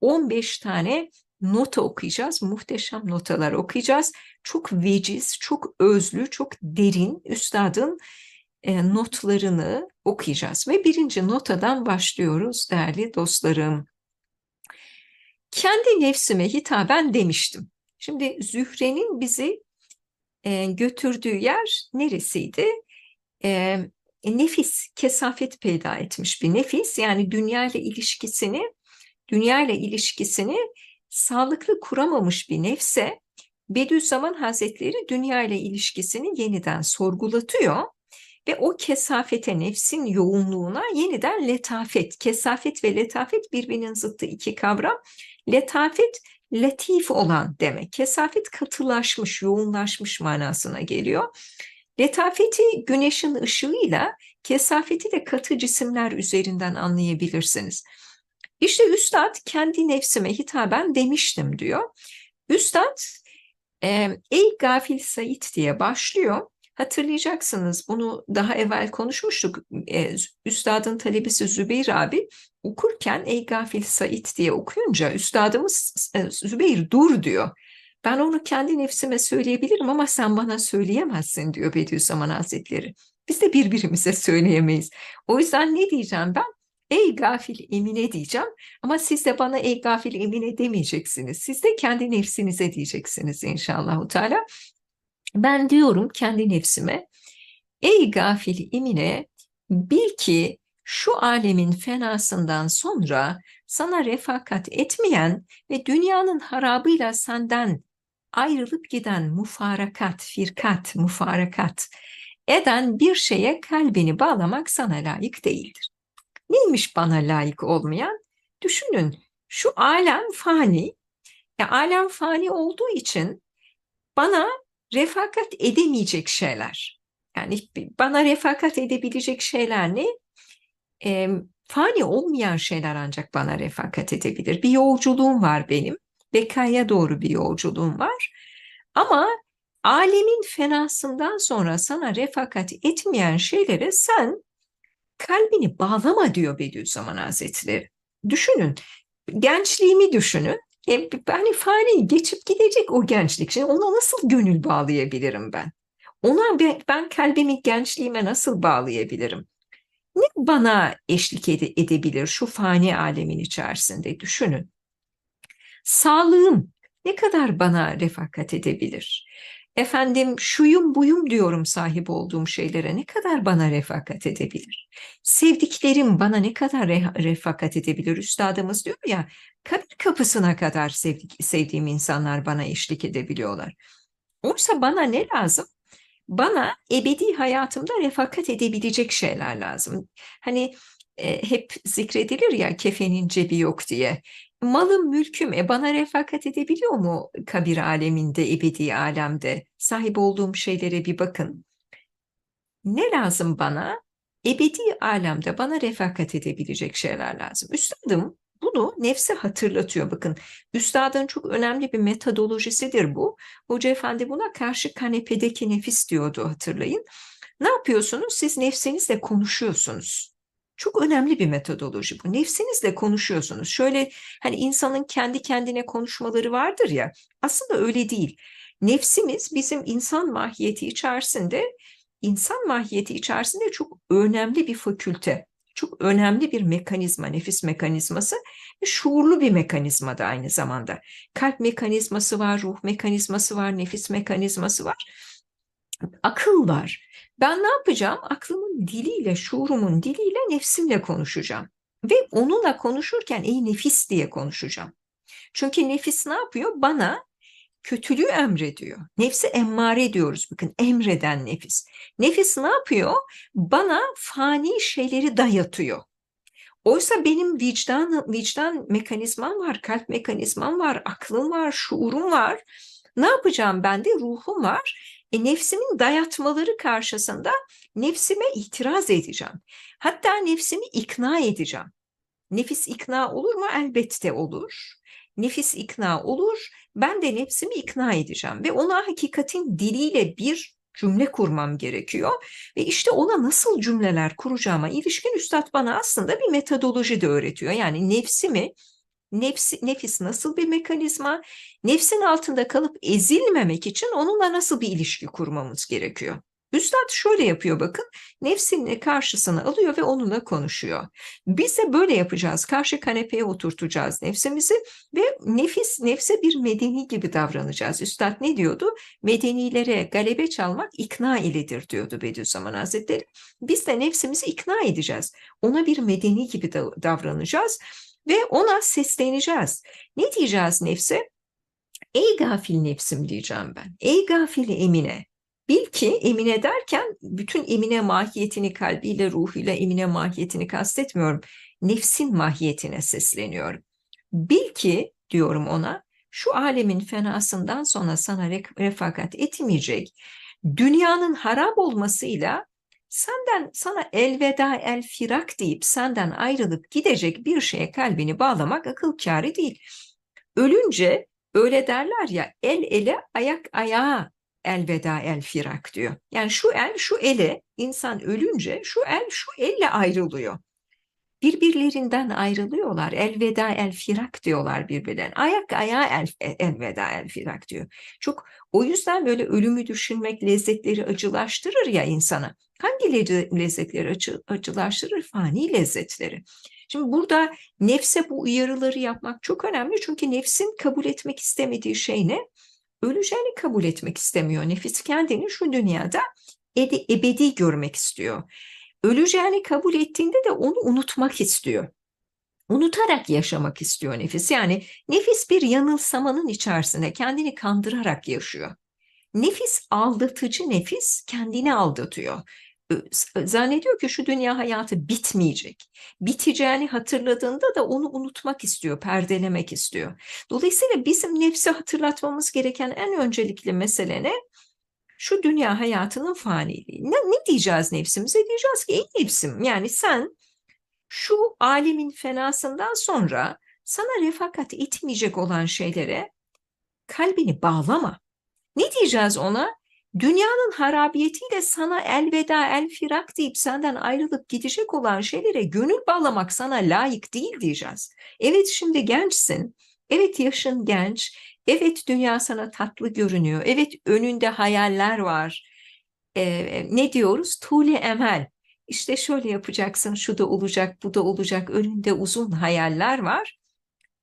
15 tane nota okuyacağız. Muhteşem notalar okuyacağız. Çok veciz, çok özlü, çok derin üstadın e, notlarını okuyacağız. Ve birinci notadan başlıyoruz değerli dostlarım. Kendi nefsime hitaben demiştim. Şimdi Zühre'nin bizi e, götürdüğü yer neresiydi? E, nefis, kesafet peyda etmiş bir nefis. Yani dünya ile ilişkisini, dünya ile ilişkisini sağlıklı kuramamış bir nefse Bediüzzaman Hazretleri dünya ile ilişkisini yeniden sorgulatıyor ve o kesafete, nefsin yoğunluğuna yeniden letafet, kesafet ve letafet birbirinin zıttı iki kavram. Letafet latif olan demek. Kesafet katılaşmış, yoğunlaşmış manasına geliyor. Letafeti güneşin ışığıyla, kesafeti de katı cisimler üzerinden anlayabilirsiniz. İşte Üstad kendi nefsime hitaben demiştim diyor. Üstad ey gafil Said diye başlıyor. Hatırlayacaksınız bunu daha evvel konuşmuştuk. Üstadın talebesi Zübeyir abi okurken ey gafil Said diye okuyunca üstadımız Zübeyir dur diyor. Ben onu kendi nefsime söyleyebilirim ama sen bana söyleyemezsin diyor Bediüzzaman Hazretleri. Biz de birbirimize söyleyemeyiz. O yüzden ne diyeceğim ben? Ey gafil Emine diyeceğim ama siz de bana ey gafil Emine demeyeceksiniz. Siz de kendi nefsinize diyeceksiniz inşallah. Teala. Ben diyorum kendi nefsime ey gafil Emine bil ki şu alemin fenasından sonra sana refakat etmeyen ve dünyanın harabıyla senden ayrılıp giden mufarakat, firkat, mufarakat eden bir şeye kalbini bağlamak sana layık değildir. Neymiş bana layık olmayan? Düşünün şu alem fani. Ya alem fani olduğu için bana refakat edemeyecek şeyler. Yani bana refakat edebilecek şeyler ne? E, fani olmayan şeyler ancak bana refakat edebilir. Bir yolculuğum var benim. Bekaya doğru bir yolculuğum var. Ama alemin fenasından sonra sana refakat etmeyen şeylere sen kalbini bağlama diyor Bediüzzaman Hazretleri. Düşünün, gençliğimi düşünün. E, hani fani geçip gidecek o gençlik. Şimdi ona nasıl gönül bağlayabilirim ben? Ona ben, kalbimi gençliğime nasıl bağlayabilirim? Ne bana eşlik ede, edebilir şu fani alemin içerisinde düşünün. Sağlığım ne kadar bana refakat edebilir? Efendim şuyum buyum diyorum sahip olduğum şeylere ne kadar bana refakat edebilir? Sevdiklerim bana ne kadar re refakat edebilir? Üstadımız diyor ya kabir kapısına kadar sevdik, sevdiğim insanlar bana eşlik edebiliyorlar. Oysa bana ne lazım? Bana ebedi hayatımda refakat edebilecek şeyler lazım. Hani e, hep zikredilir ya kefenin cebi yok diye malım mülküm e bana refakat edebiliyor mu kabir aleminde, ebedi alemde? Sahip olduğum şeylere bir bakın. Ne lazım bana? Ebedi alemde bana refakat edebilecek şeyler lazım. Üstadım bunu nefse hatırlatıyor bakın. Üstadın çok önemli bir metodolojisidir bu. Hoca Efendi buna karşı kanepedeki nefis diyordu hatırlayın. Ne yapıyorsunuz? Siz nefsinizle konuşuyorsunuz. Çok önemli bir metodoloji bu. Nefsinizle konuşuyorsunuz. Şöyle hani insanın kendi kendine konuşmaları vardır ya. Aslında öyle değil. Nefsimiz bizim insan mahiyeti içerisinde, insan mahiyeti içerisinde çok önemli bir fakülte. Çok önemli bir mekanizma, nefis mekanizması ve şuurlu bir mekanizma da aynı zamanda. Kalp mekanizması var, ruh mekanizması var, nefis mekanizması var. Akıl var. Ben ne yapacağım? Aklımın diliyle, şuurumun diliyle nefsimle konuşacağım. Ve onunla konuşurken ey nefis diye konuşacağım. Çünkü nefis ne yapıyor? Bana kötülüğü emrediyor. Nefsi emmare diyoruz bakın emreden nefis. Nefis ne yapıyor? Bana fani şeyleri dayatıyor. Oysa benim vicdan, vicdan mekanizmam var, kalp mekanizmam var, aklım var, şuurum var. Ne yapacağım ben de? Ruhum var e, nefsimin dayatmaları karşısında nefsime itiraz edeceğim. Hatta nefsimi ikna edeceğim. Nefis ikna olur mu? Elbette olur. Nefis ikna olur. Ben de nefsimi ikna edeceğim ve ona hakikatin diliyle bir cümle kurmam gerekiyor. Ve işte ona nasıl cümleler kuracağıma ilişkin üstad bana aslında bir metodoloji de öğretiyor. Yani nefsimi Nefsi, nefis nasıl bir mekanizma? Nefsin altında kalıp ezilmemek için onunla nasıl bir ilişki kurmamız gerekiyor? Üstad şöyle yapıyor bakın. Nefsini karşısına alıyor ve onunla konuşuyor. Biz de böyle yapacağız. Karşı kanepeye oturtacağız nefsimizi ve nefis nefse bir medeni gibi davranacağız. Üstad ne diyordu? Medenilere galebe çalmak ikna iledir diyordu Bediüzzaman Hazretleri. Biz de nefsimizi ikna edeceğiz. Ona bir medeni gibi davranacağız ve ona sesleneceğiz. Ne diyeceğiz nefse? Ey gafil nefsim diyeceğim ben. Ey gafil Emine. Bil ki Emine derken bütün Emine mahiyetini kalbiyle, ruhuyla Emine mahiyetini kastetmiyorum. Nefsin mahiyetine sesleniyorum. Bil ki diyorum ona şu alemin fenasından sonra sana refakat etmeyecek. Dünyanın harap olmasıyla senden sana elveda el firak deyip senden ayrılıp gidecek bir şeye kalbini bağlamak akıl kârı değil. Ölünce öyle derler ya el ele ayak ayağa elveda el firak diyor. Yani şu el şu ele insan ölünce şu el şu elle ayrılıyor. Birbirlerinden ayrılıyorlar. Elveda el firak diyorlar birbirlerine. Ayak ayağa el, elveda el firak diyor. Çok o yüzden böyle ölümü düşünmek lezzetleri acılaştırır ya insana. Hangi lezzetleri acı, acılaştırır? Fani lezzetleri. Şimdi burada nefse bu uyarıları yapmak çok önemli. Çünkü nefsin kabul etmek istemediği şey ne? öleceğini kabul etmek istemiyor. Nefis kendini şu dünyada ebedi görmek istiyor. Öleceğini kabul ettiğinde de onu unutmak istiyor. Unutarak yaşamak istiyor nefis. Yani nefis bir yanılsamanın içerisinde kendini kandırarak yaşıyor. Nefis aldatıcı nefis kendini aldatıyor zannediyor ki şu dünya hayatı bitmeyecek. Biteceğini hatırladığında da onu unutmak istiyor, perdelemek istiyor. Dolayısıyla bizim nefsi hatırlatmamız gereken en öncelikli mesele ne? Şu dünya hayatının faniliği. Ne, ne diyeceğiz nefsimize? Diyeceğiz ki ey nefsim yani sen şu alemin fenasından sonra sana refakat etmeyecek olan şeylere kalbini bağlama. Ne diyeceğiz ona? Dünyanın harabiyetiyle sana elveda el firak deyip senden ayrılıp gidecek olan şeylere gönül bağlamak sana layık değil diyeceğiz. Evet şimdi gençsin, evet yaşın genç, evet dünya sana tatlı görünüyor, evet önünde hayaller var. Ee, ne diyoruz? Tuli emel. İşte şöyle yapacaksın, şu da olacak, bu da olacak, önünde uzun hayaller var.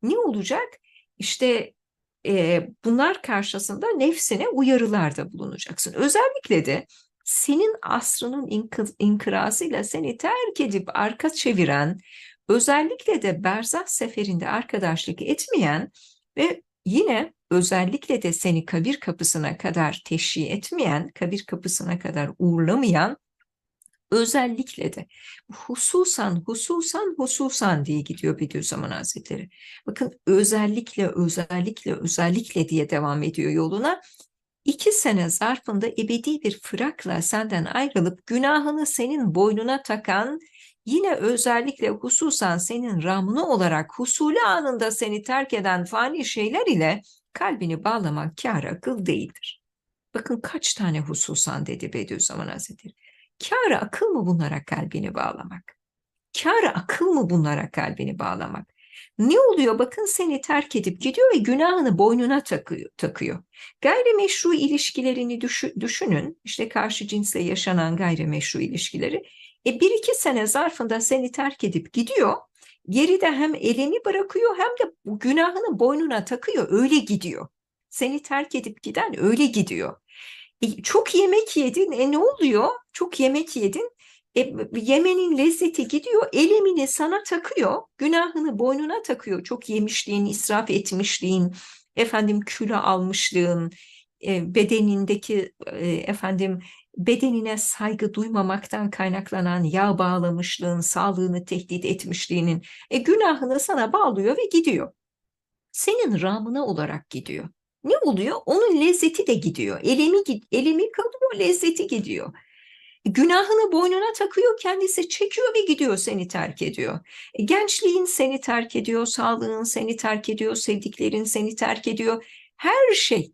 Ne olacak? İşte e, bunlar karşısında nefsine uyarılarda bulunacaksın. Özellikle de senin asrının inkı, inkırasıyla seni terk edip arka çeviren, özellikle de berzah seferinde arkadaşlık etmeyen ve yine özellikle de seni kabir kapısına kadar teşhi etmeyen, kabir kapısına kadar uğurlamayan Özellikle de hususan, hususan, hususan diye gidiyor Bediüzzaman Hazretleri. Bakın özellikle, özellikle, özellikle diye devam ediyor yoluna. İki sene zarfında ebedi bir fırakla senden ayrılıp günahını senin boynuna takan, yine özellikle hususan senin ramını olarak husule anında seni terk eden fani şeyler ile kalbini bağlamak kâr akıl değildir. Bakın kaç tane hususan dedi Bediüzzaman Hazretleri. Kârı akıl mı bunlara kalbini bağlamak? Kârı akıl mı bunlara kalbini bağlamak? Ne oluyor? Bakın seni terk edip gidiyor ve günahını boynuna takıyor. takıyor. Gayrimeşru ilişkilerini düşünün. İşte karşı cinsle yaşanan gayrimeşru ilişkileri. E bir iki sene zarfında seni terk edip gidiyor. Geride hem elini bırakıyor hem de bu günahını boynuna takıyor. Öyle gidiyor. Seni terk edip giden öyle gidiyor. E, çok yemek yedin. E ne oluyor? Çok yemek yedin. E, yemenin lezzeti gidiyor. Elemini sana takıyor. Günahını boynuna takıyor. Çok yemişliğin, israf etmişliğin, efendim kilo almışlığın, e, bedenindeki e, efendim bedenine saygı duymamaktan kaynaklanan yağ bağlamışlığın, sağlığını tehdit etmişliğinin e, günahını sana bağlıyor ve gidiyor. Senin ramına olarak gidiyor ne oluyor? Onun lezzeti de gidiyor. Elimi, elimi kalıyor, lezzeti gidiyor. Günahını boynuna takıyor, kendisi çekiyor ve gidiyor seni terk ediyor. E, gençliğin seni terk ediyor, sağlığın seni terk ediyor, sevdiklerin seni terk ediyor. Her şey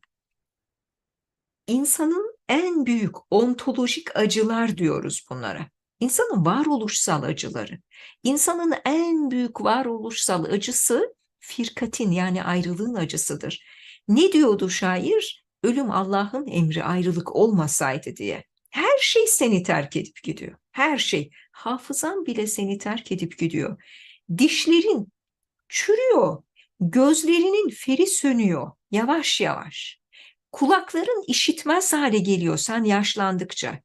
insanın en büyük ontolojik acılar diyoruz bunlara. İnsanın varoluşsal acıları. İnsanın en büyük varoluşsal acısı firkatin yani ayrılığın acısıdır. Ne diyordu şair? Ölüm Allah'ın emri ayrılık olmasaydı diye. Her şey seni terk edip gidiyor. Her şey. Hafızan bile seni terk edip gidiyor. Dişlerin çürüyor. Gözlerinin feri sönüyor. Yavaş yavaş. Kulakların işitmez hale geliyor sen yaşlandıkça.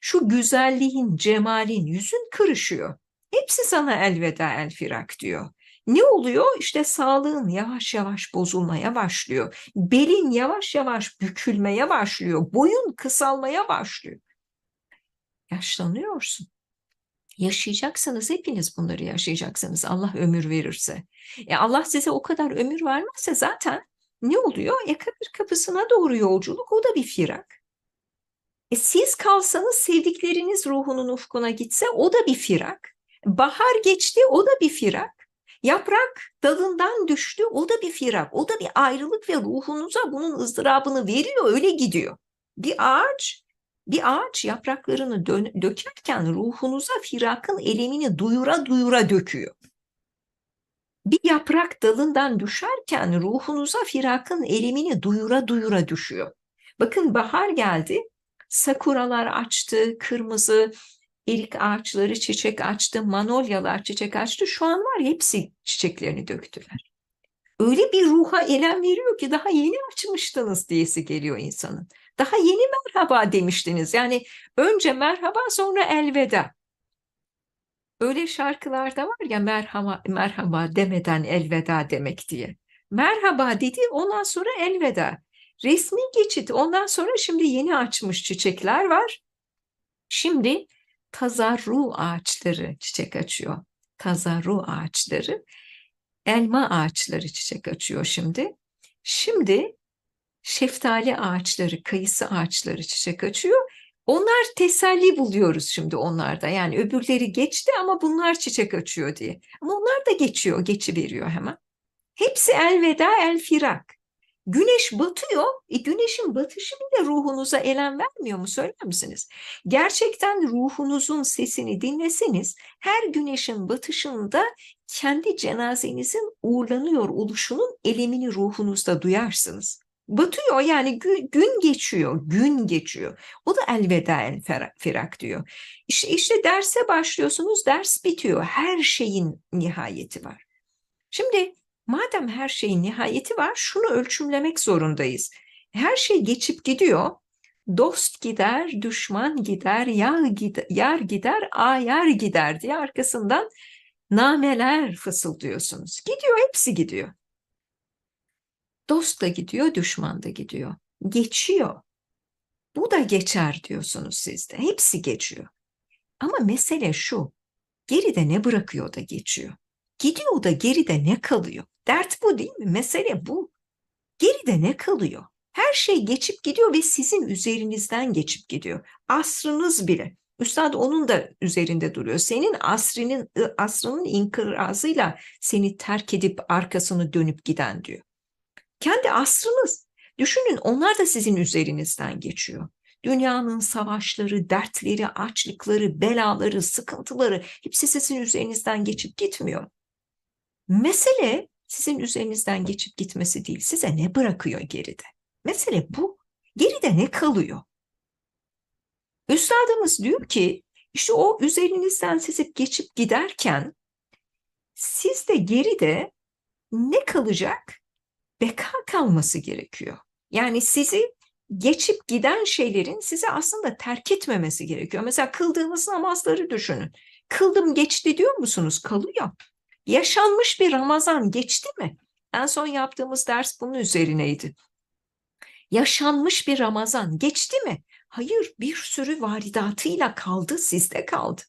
Şu güzelliğin, cemalin, yüzün kırışıyor. Hepsi sana elveda el firak diyor. Ne oluyor? İşte sağlığın yavaş yavaş bozulmaya başlıyor. Belin yavaş yavaş bükülmeye başlıyor. Boyun kısalmaya başlıyor. Yaşlanıyorsun. Yaşayacaksanız hepiniz bunları yaşayacaksınız Allah ömür verirse. E Allah size o kadar ömür vermezse zaten ne oluyor? E kabir kapısına doğru yolculuk o da bir firak. E siz kalsanız sevdikleriniz ruhunun ufkuna gitse o da bir firak. Bahar geçti o da bir firak. Yaprak dalından düştü o da bir firak. O da bir ayrılık ve ruhunuza bunun ızdırabını veriyor öyle gidiyor. Bir ağaç bir ağaç yapraklarını dö- dökerken ruhunuza firakın elemini duyura duyura döküyor. Bir yaprak dalından düşerken ruhunuza firakın elemini duyura duyura düşüyor. Bakın bahar geldi, sakuralar açtı, kırmızı erik ağaçları çiçek açtı, manolyalar çiçek açtı. Şu an var hepsi çiçeklerini döktüler. Öyle bir ruha elem veriyor ki daha yeni açmıştınız diyesi geliyor insanın. Daha yeni merhaba demiştiniz. Yani önce merhaba sonra elveda. Öyle şarkılarda var ya merhaba, merhaba demeden elveda demek diye. Merhaba dedi ondan sonra elveda. Resmi geçit ondan sonra şimdi yeni açmış çiçekler var. Şimdi tazarru ağaçları çiçek açıyor. Tazarru ağaçları, elma ağaçları çiçek açıyor şimdi. Şimdi şeftali ağaçları, kayısı ağaçları çiçek açıyor. Onlar teselli buluyoruz şimdi onlarda. Yani öbürleri geçti ama bunlar çiçek açıyor diye. Ama onlar da geçiyor, geçiveriyor hemen. Hepsi elveda el firak. Güneş batıyor. E güneşin batışı bile ruhunuza elem vermiyor mu söyler misiniz? Gerçekten ruhunuzun sesini dinleseniz her güneşin batışında kendi cenazenizin uğurlanıyor oluşunun elemini ruhunuzda duyarsınız. Batıyor yani gün, gün geçiyor, gün geçiyor. O da elveda el firak diyor. İşte, işte derse başlıyorsunuz, ders bitiyor. Her şeyin nihayeti var. Şimdi madem her şeyin nihayeti var, şunu ölçümlemek zorundayız. Her şey geçip gidiyor. Dost gider, düşman gider, yar gider, yar gider, ayar gider diye arkasından nameler fısıldıyorsunuz. Gidiyor, hepsi gidiyor. Dost da gidiyor, düşman da gidiyor. Geçiyor. Bu da geçer diyorsunuz siz de. Hepsi geçiyor. Ama mesele şu. Geride ne bırakıyor da geçiyor? Gidiyor da geride ne kalıyor? Dert bu değil mi? Mesele bu. Geride ne kalıyor? Her şey geçip gidiyor ve sizin üzerinizden geçip gidiyor. Asrınız bile. Üstad onun da üzerinde duruyor. Senin asrının, asrının inkırazıyla seni terk edip arkasını dönüp giden diyor. Kendi asrınız. Düşünün onlar da sizin üzerinizden geçiyor. Dünyanın savaşları, dertleri, açlıkları, belaları, sıkıntıları hepsi sizin üzerinizden geçip gitmiyor. Mesele sizin üzerinizden geçip gitmesi değil. Size ne bırakıyor geride? Mesele bu. Geride ne kalıyor? Üstadımız diyor ki işte o üzerinizden sizip geçip giderken sizde geride ne kalacak? Beka kalması gerekiyor. Yani sizi geçip giden şeylerin size aslında terk etmemesi gerekiyor. Mesela kıldığınız namazları düşünün. Kıldım geçti diyor musunuz? Kalıyor. Yaşanmış bir Ramazan geçti mi? En son yaptığımız ders bunun üzerineydi. Yaşanmış bir Ramazan geçti mi? Hayır, bir sürü varidatıyla kaldı, sizde kaldı.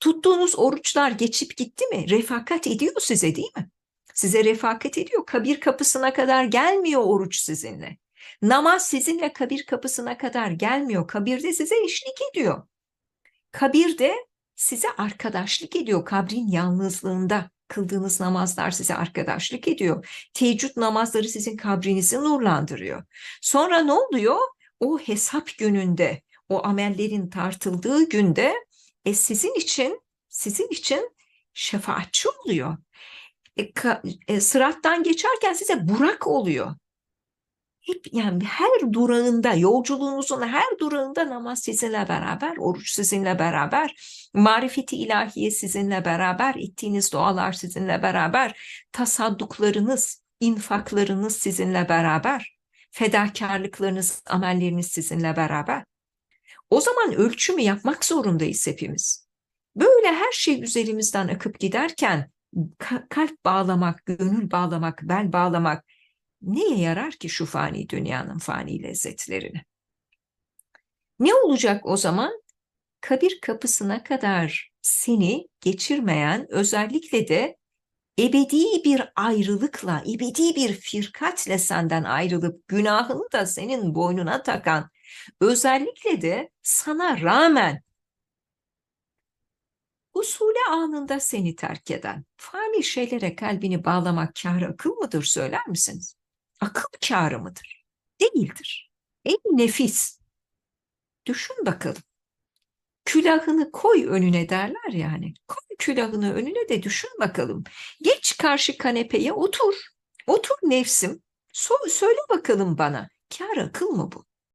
Tuttuğunuz oruçlar geçip gitti mi? Refakat ediyor size değil mi? Size refakat ediyor. Kabir kapısına kadar gelmiyor oruç sizinle. Namaz sizinle kabir kapısına kadar gelmiyor. Kabirde size eşlik ediyor. Kabirde size arkadaşlık ediyor kabrin yalnızlığında. Kıldığınız namazlar size arkadaşlık ediyor. Teheccüd namazları sizin kabrinizi nurlandırıyor. Sonra ne oluyor? O hesap gününde, o amellerin tartıldığı günde e sizin için sizin için şefaatçi oluyor. E, e, sırattan geçerken size Burak oluyor. Hep yani her durağında, yolculuğunuzun her durağında namaz sizinle beraber, oruç sizinle beraber, marifeti ilahiye sizinle beraber, ettiğiniz dualar sizinle beraber, tasadduklarınız, infaklarınız sizinle beraber, fedakarlıklarınız, amelleriniz sizinle beraber. O zaman ölçümü yapmak zorundayız hepimiz. Böyle her şey üzerimizden akıp giderken kalp bağlamak, gönül bağlamak, bel bağlamak neye yarar ki şu fani dünyanın fani lezzetlerini? Ne olacak o zaman? Kabir kapısına kadar seni geçirmeyen özellikle de ebedi bir ayrılıkla, ebedi bir firkatle senden ayrılıp günahını da senin boynuna takan, özellikle de sana rağmen usule anında seni terk eden, fani şeylere kalbini bağlamak kârı akıl mıdır söyler misiniz? Akıl kârı mıdır? Değildir. Ey nefis! Düşün bakalım. Külahını koy önüne derler yani. Koy külahını önüne de düşün bakalım. Geç karşı kanepeye otur. Otur nefsim. So söyle bakalım bana. Kâr akıl mı bu?